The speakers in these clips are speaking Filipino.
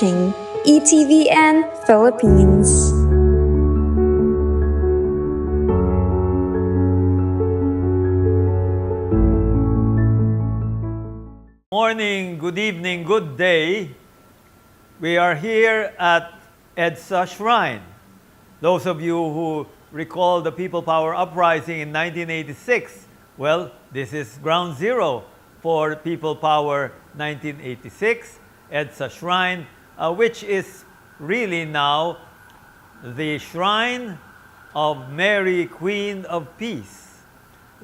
watching ETVN Philippines. Morning, good evening, good day. We are here at EDSA Shrine. Those of you who recall the People Power Uprising in 1986, well, this is ground zero for People Power 1986, EDSA Shrine, uh, which is really now the Shrine of Mary, Queen of Peace.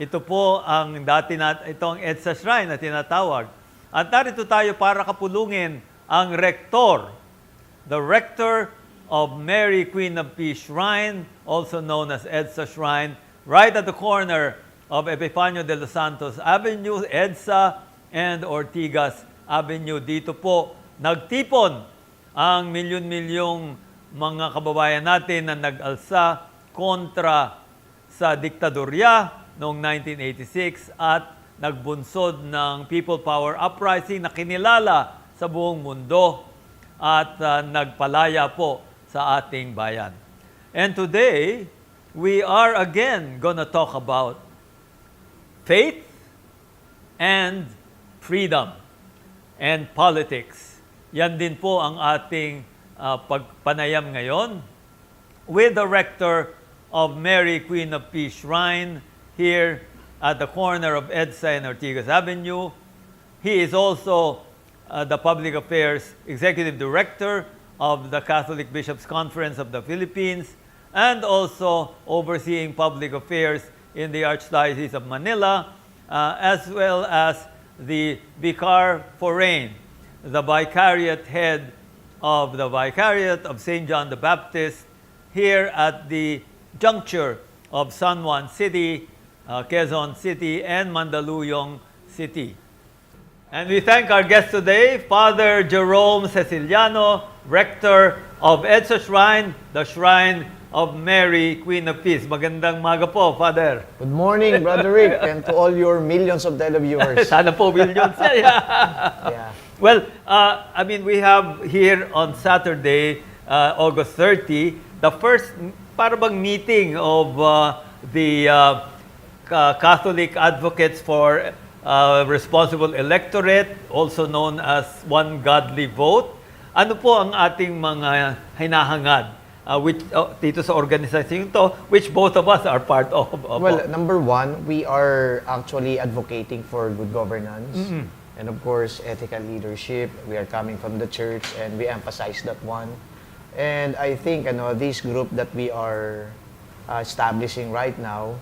Ito po ang dati na itong EDSA Shrine na tinatawag. At narito tayo para kapulungin ang rektor, the rector of Mary Queen of Peace Shrine, also known as EDSA Shrine, right at the corner of Epifanio de los Santos Avenue, EDSA, and Ortigas Avenue. Dito po nagtipon ang milyon-milyong mga kababayan natin na nag-alsa kontra sa diktadorya noong 1986 at nagbunsod ng People Power Uprising na kinilala sa buong mundo at ah, nagpalaya po sa ating bayan. And today, we are again gonna talk about faith and freedom and politics. Yan din po ang ating ah, pagpanayam ngayon with the rector of Mary Queen of Peace Shrine here at the corner of EDSA and Ortigas Avenue. He is also uh, the Public Affairs Executive Director of the Catholic Bishops' Conference of the Philippines and also overseeing public affairs in the Archdiocese of Manila, uh, as well as the Vicar Foreign, the Vicariate head of the Vicariate of St. John the Baptist here at the juncture of San Juan City, uh, Quezon City, and Mandaluyong City. And we thank our guest today, Father Jerome Ceciliano, Rector of EDSA Shrine, the Shrine of Mary, Queen of Peace. Magandang maga po, Father. Good morning, Brother Rick, and to all your millions of televiewers. Sana po millions. yeah. Well, uh, I mean, we have here on Saturday, uh, August 30, the first para bang meeting of uh, the uh, Ca- Catholic Advocates for uh, Responsible Electorate, also known as One Godly Vote. Ano po ang ating mga hinahangad uh, which, uh, dito sa organisasyon to, which both of us are part of? Opo. Well, number one, we are actually advocating for good governance. And of course, ethical leadership. We are coming from the church and we emphasize that one. And I think you know, this group that we are uh, establishing right now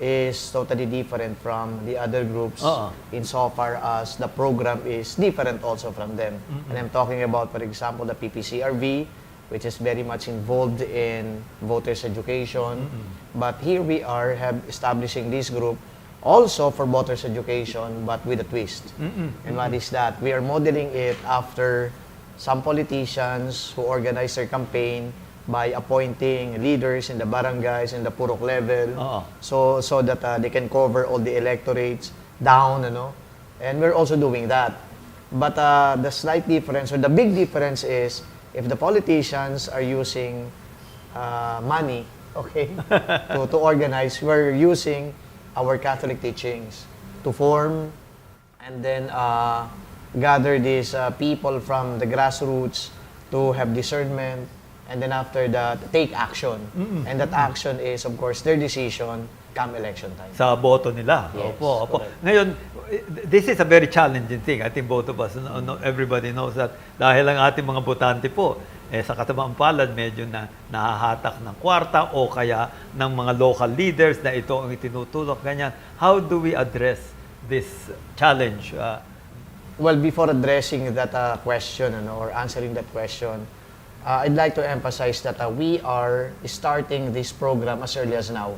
is totally different from the other groups Oo. insofar as the program is different also from them. And I'm talking about, for example, the PPCRV, which is very much involved in voters education. But here we are have establishing this group also for voters education, but with a twist. And what is that? We are modeling it after some politicians who organize their campaign by appointing leaders in the barangays and the purok level Oo. so so that uh, they can cover all the electorates down ano and we're also doing that but uh, the slight difference or the big difference is if the politicians are using uh, money okay to, to organize we're using our catholic teachings to form and then uh, gather these uh, people from the grassroots to have discernment and then after that take action and that action is of course their decision come election time sa boto nila. Yes, opo, opo. correct. Ngayon, this is a very challenging thing. I think both of us, no, no- everybody knows that dahil ang ating mga botante po, eh, sa katabang palad, medyo na nahahatak ng kwarta o kaya ng mga local leaders na ito ang itinutulok, ganyan. How do we address this challenge? Uh, Well, before addressing that uh, question ano, or answering that question, uh, I'd like to emphasize that uh, we are starting this program as early as now.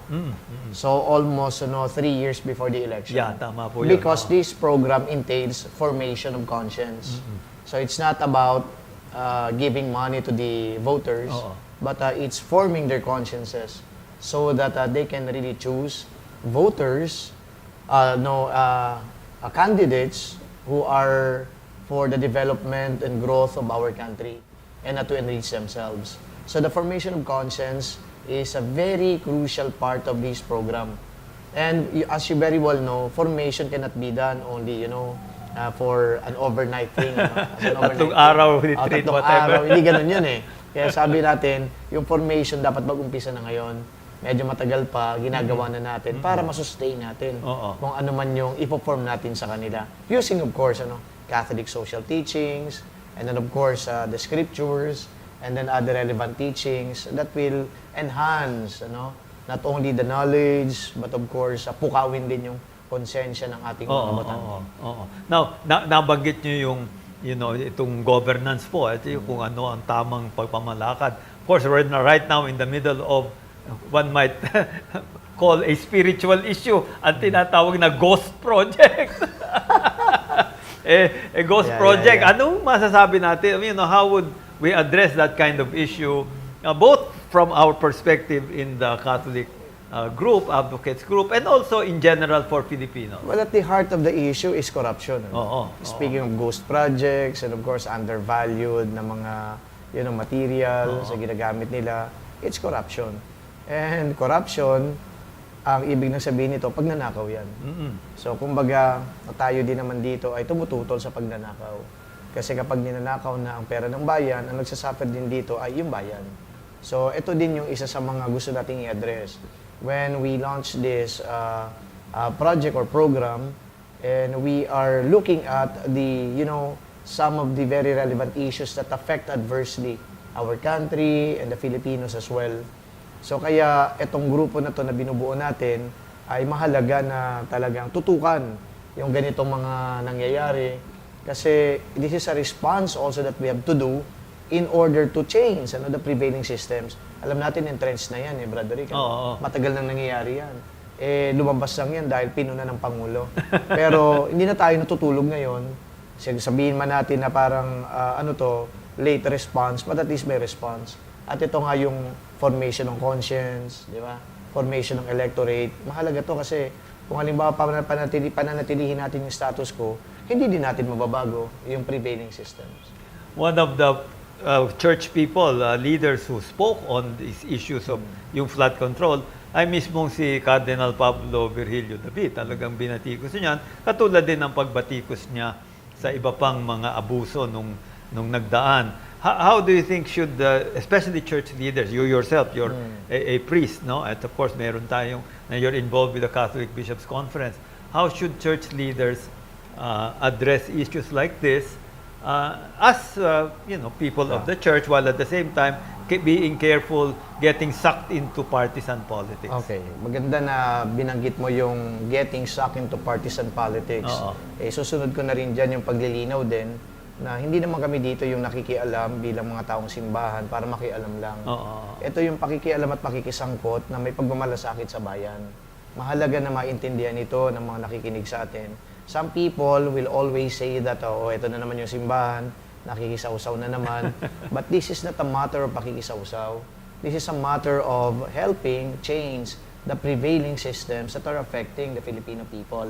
So almost you know, three years before the election. Yeah, tama po yun. Because this program entails formation of conscience. So it's not about uh, giving money to the voters, Oo. but uh, it's forming their consciences so that uh, they can really choose voters, uh, no, uh, uh, candidates who are for the development and growth of our country and not to enrich themselves. So the formation of conscience is a very crucial part of this program. And as you very well know, formation cannot be done only, you know, uh, for an overnight thing. an overnight Tatlong thing. araw, Oh, retreat, tatlong whatever. araw. Hindi ganun yun eh. Kaya sabi natin, yung formation dapat mag-umpisa na ngayon. Medyo matagal pa, ginagawa na natin para masustain natin Oo. kung ano man yung ipo-form natin sa kanila. Using of course, ano, Catholic social teachings, and then of course, uh, the scriptures, and then other relevant teachings that will enhance, ano, not only the knowledge, but of course, uh, pukawin din yung konsensya ng ating mga Oo, botante. oo, oo. Now, na, nabanggit niyo yung you know, itong governance po, at yung kung ano ang tamang pagpamalakad. Of course, we're na right now in the middle of one might call a spiritual issue ang tinatawag na ghost project. eh, a ghost Yeah, yeah, project. yeah. Anong masasabi natin? You know, how would we address that kind of issue uh, both from our perspective in the Catholic uh, group, advocates group, and also in general for Filipinos? Well, at the heart of the issue is corruption. ano? Oo, Speaking of ghost projects and of course undervalued na mga you know, materials na ginagamit nila, it's corruption. And corruption, ang ibig nang sabihin nito, pagnanakaw yan. Mm-mm. So, kumbaga, tayo din naman dito ay tumututol sa pagnanakaw. Kasi kapag ninanakaw na ang pera ng bayan, ang nagsasuffer din dito ay yung bayan. So, ito din yung isa sa mga gusto nating i-address. When we launch this uh, uh, project or program, and we are looking at the, you know, some of the very relevant issues that affect adversely our country and the Filipinos as well. So kaya itong grupo na to na binubuo natin ay mahalaga na talagang tutukan yung ganitong mga nangyayari kasi this is a response also that we have to do in order to change ano the prevailing systems. Alam natin entrenched na yan eh, Brother Rick. ano? Oo, oo. Matagal nang nangyayari yan. Eh, lumabas lang yan dahil pinuna ng Pangulo. Pero hindi na tayo natutulog ngayon. Sabihin man natin na parang ah, ano to, late response, but at least may response. At ito nga yung formation ng conscience, di ba? Formation ng electorate. Mahalaga to kasi kung halimbawa pan- panatili, pananatilihin natin yung status quo, hindi din natin mababago yung prevailing systems. one of the uh, church people, uh, leaders who spoke on these issues of yung flood control, ay mismong si Cardinal Pablo Virgilio David. Talagang binatikos niyan. Katulad din ng pagbatikos niya sa iba pang mga abuso nung, nung nagdaan. How, how do you think should, uh, especially church leaders, you yourself, you're a, a priest, no? At of course, meron tayong, na you're involved with the Catholic Bishops' Conference. How should church leaders uh, address issues like this uh, as uh, you know people of the church while at the same time being careful getting sucked into partisan politics. Okay, maganda na binanggit mo yung getting sucked into partisan politics. Oo. Eh, susunod ko na rin dyan yung paglilinaw din na hindi naman kami dito yung nakikialam bilang mga taong simbahan para makialam lang. Oo. Ito yung pakikialam at pakikisangkot na may pagmamalasakit sa bayan. Mahalaga na maintindihan ito ng mga nakikinig sa atin. Some people will always say that, oh, ito na naman yung simbahan, nakikisawsaw na naman. But this is not a matter of pakikisawsaw. This is a matter of helping change the prevailing systems that are affecting the Filipino people.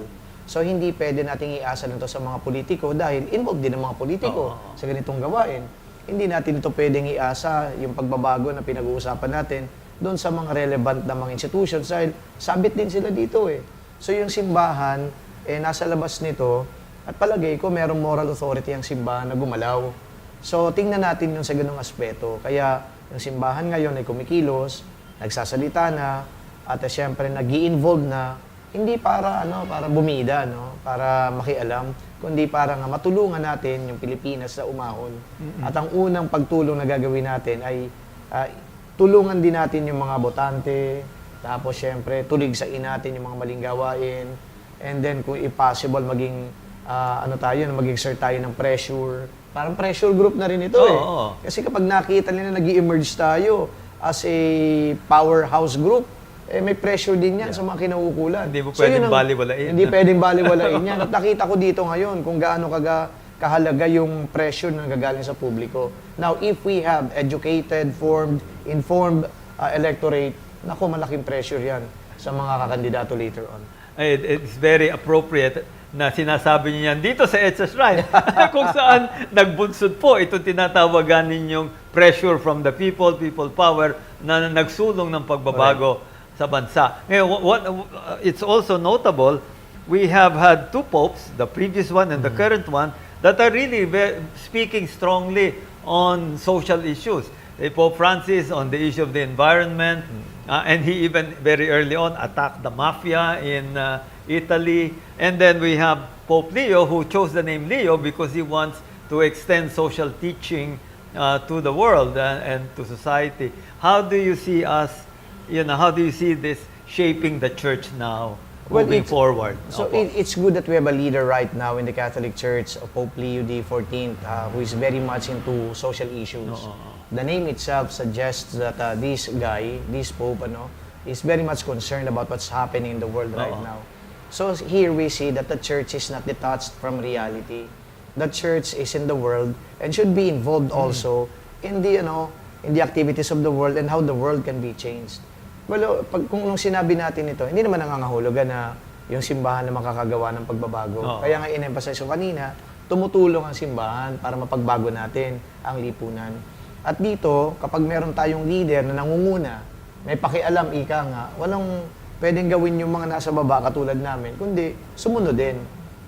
So hindi pwede nating iasa nito sa mga politiko dahil involved din ang mga politiko Oo. sa ganitong gawain. Hindi natin ito pwedeng iasa yung pagbabago na pinag-uusapan natin doon sa mga relevant na mga institutions dahil sabit din sila dito eh. So yung simbahan, eh, nasa labas nito at palagay ko merong moral authority ang simbahan na gumalaw. So tingnan natin yung sa ganung aspeto. Kaya yung simbahan ngayon ay kumikilos, nagsasalita na, at uh, syempre nag involve na hindi para ano para bumida no para makialam kundi para nga matulungan natin yung Pilipinas sa umahon at ang unang pagtulong na gagawin natin ay ah, tulungan din natin yung mga botante tapos syempre tuligsain natin yung mga maling gawain and then kung i-possible maging ah, ano tayo na maging exert tayo ng pressure parang pressure group na rin ito Oo, eh oo. kasi kapag nakita nila nag emerge tayo as a powerhouse group, eh, may pressure din yan sa mga kinauukulan. Hindi mo So, pwedeng ang- baliwalain. Hindi pwedeng baliwalain yan. At nakita ko dito ngayon kung gaano kaga, kahalaga yung pressure na nagagaling sa publiko. Now, if we have educated, formed, informed uh, electorate, naku, malaking pressure yan sa mga kakandidato later on. It, it's very appropriate. na sinasabi niyo yan dito sa EDSA Shrine kung saan nagbunsod po itong tinatawagan ninyong pressure from the people, people power na nagsulong ng pagbabago sa bansa. Ngayon, wha- what, uh, it's also notable, we have had two popes, the previous one and the current one, that are really speaking strongly on social issues. Pope Francis on the issue of the environment, uh, and he even very early on attacked the mafia in uh, Italy. And then we have Pope Leo, who chose the name Leo because he wants to extend social teaching uh, to the world and, and to society. How do you see us, you know, how do you see this shaping the church now, Well, moving forward? So it, it's good that we have a leader right now in the Catholic Church, uh, Pope Leo XIV, uh, who is very much into social issues. Oo. The name itself suggests that uh, this guy, this Pope, ano, is very much concerned about what's happening in the world right Oo. now. So here we see that the church is not detached from reality. The church is in the world and should be involved also in the, you know, in the activities of the world and how the world can be changed. Well, oh, pag, kung nung sinabi natin ito, hindi naman nangangahulugan na yung simbahan na makakagawa ng pagbabago. Oo. Kaya nga in-emphasize ko kanina, tumutulong ang simbahan para mapagbago natin ang lipunan. At dito, kapag meron tayong leader na nangunguna, may pakialam, ika nga, walang pwedeng gawin yung mga nasa baba katulad namin, kundi sumunod din.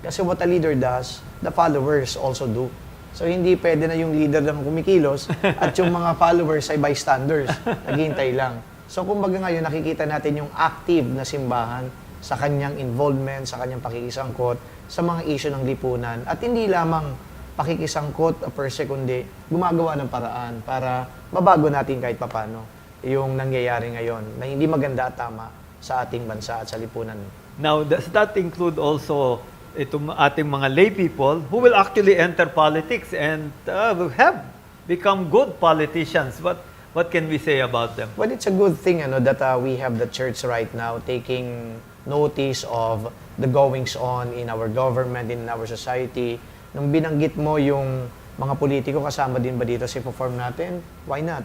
Kasi what a leader does, the followers also do. So hindi pwede na yung leader lang kumikilos at yung mga followers ay bystanders, naghihintay lang. So kumbaga ngayon nakikita natin yung active na simbahan sa kanyang involvement, sa kanyang pakikisangkot sa mga issue ng lipunan at hindi lamang pakikisangkot per se kundi gumagawa ng paraan para mabago natin kahit papano yung nangyayari ngayon na hindi maganda at tama sa ating bansa at sa lipunan. Now, does that include also itong ating mga lay people who will actually enter politics and uh, will have become good politicians? What what can we say about them? Well, it's a good thing ano, that uh, we have the church right now taking notice of the goings on in our government, in our society. Nung binanggit mo yung mga politiko, kasama din ba dito sa perform natin? Why not?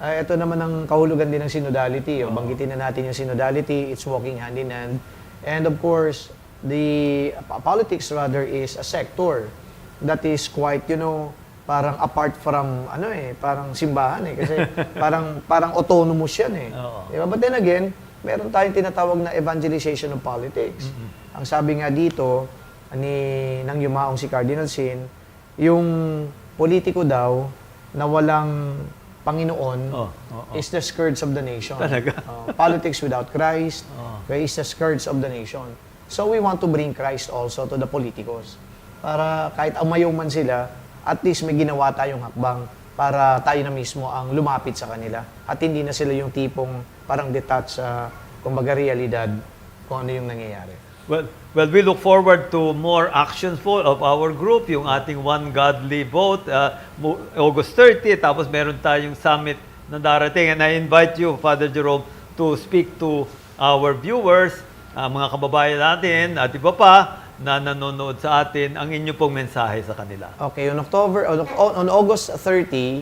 Ah, ito naman ang kahulugan din ng synodality. O, banggitin na natin yung synodality. It's walking hand in hand. And of course, the uh, politics rather is a sector that is quite, you know, parang apart from ano eh, parang simbahan eh kasi parang parang autonomous yan eh. Oo. Di ba? But then again, meron tayong tinatawag na evangelization of politics. Ang sabi nga dito ni nang yumaong si Cardinal Sin, yung politiko daw na walang Panginoon Oh, oh, oh. is the scourge of the nation. Talaga? Oh, politics without Christ Oh. is the scourge of the nation. So we want to bring Christ also to the politicos. Para kahit umayaw man sila, at least may ginawa tayong hakbang para tayo na mismo ang lumapit sa kanila. At hindi na sila yung tipong parang detached sa, kumbaga, realidad kung ano yung nangyayari. Well, well, we look forward to more actions po of our group, yung ating One Godly Vote, uh, August 30, tapos meron tayong summit na darating. And I invite you, Father Jerome, to speak to our viewers, uh, mga kababayan natin, at iba pa na nanonood sa atin, ang inyo pong mensahe sa kanila. Okay, on October, on, on August 30,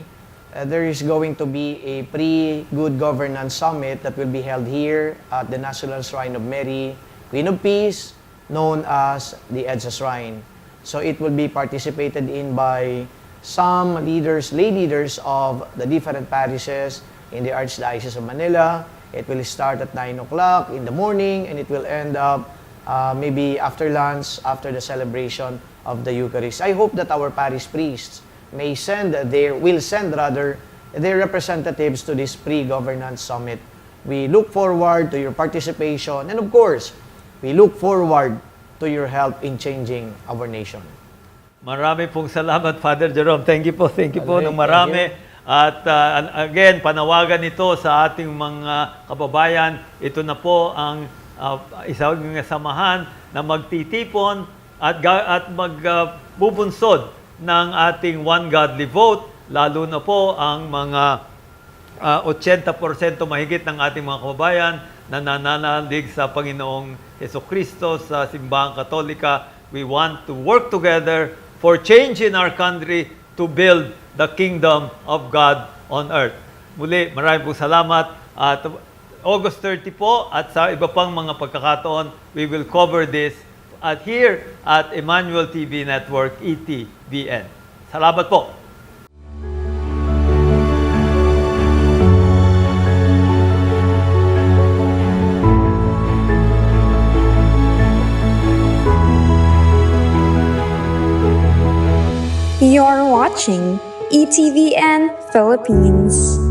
uh, there is going to be a pre-good governance summit that will be held here at the National Shrine of Mary, Queen of Peace, known as the EDSA Shrine. So it will be participated in by some leaders, lay leaders of the different parishes in the Archdiocese of Manila. It will start at 9 o'clock in the morning and it will end up uh, maybe after lunch, after the celebration of the Eucharist. I hope that our parish priests may send their, will send rather, their representatives to this pre-governance summit. We look forward to your participation and of course, we look forward to your help in changing our nation. Marami pong salamat, Father Jerome. Thank you po, thank you po ng marami. At uh, again, panawagan ito sa ating mga kababayan. Ito na po ang uh, isang samahan na magtitipon at, at magbubunsod ng ating One Godly Vote, lalo na po ang mga ah, 80% mahigit ng ating mga kababayan na nananalig sa Panginoong Heso Kristo sa Simbahang Katolika. We want to work together for change in our country to build the kingdom of God on earth. Muli, maraming po salamat. At August 30 po at sa iba pang mga pagkakataon, we will cover this at here at Emmanuel TV Network, ETVN. Salamat po. Watching ETVN Philippines.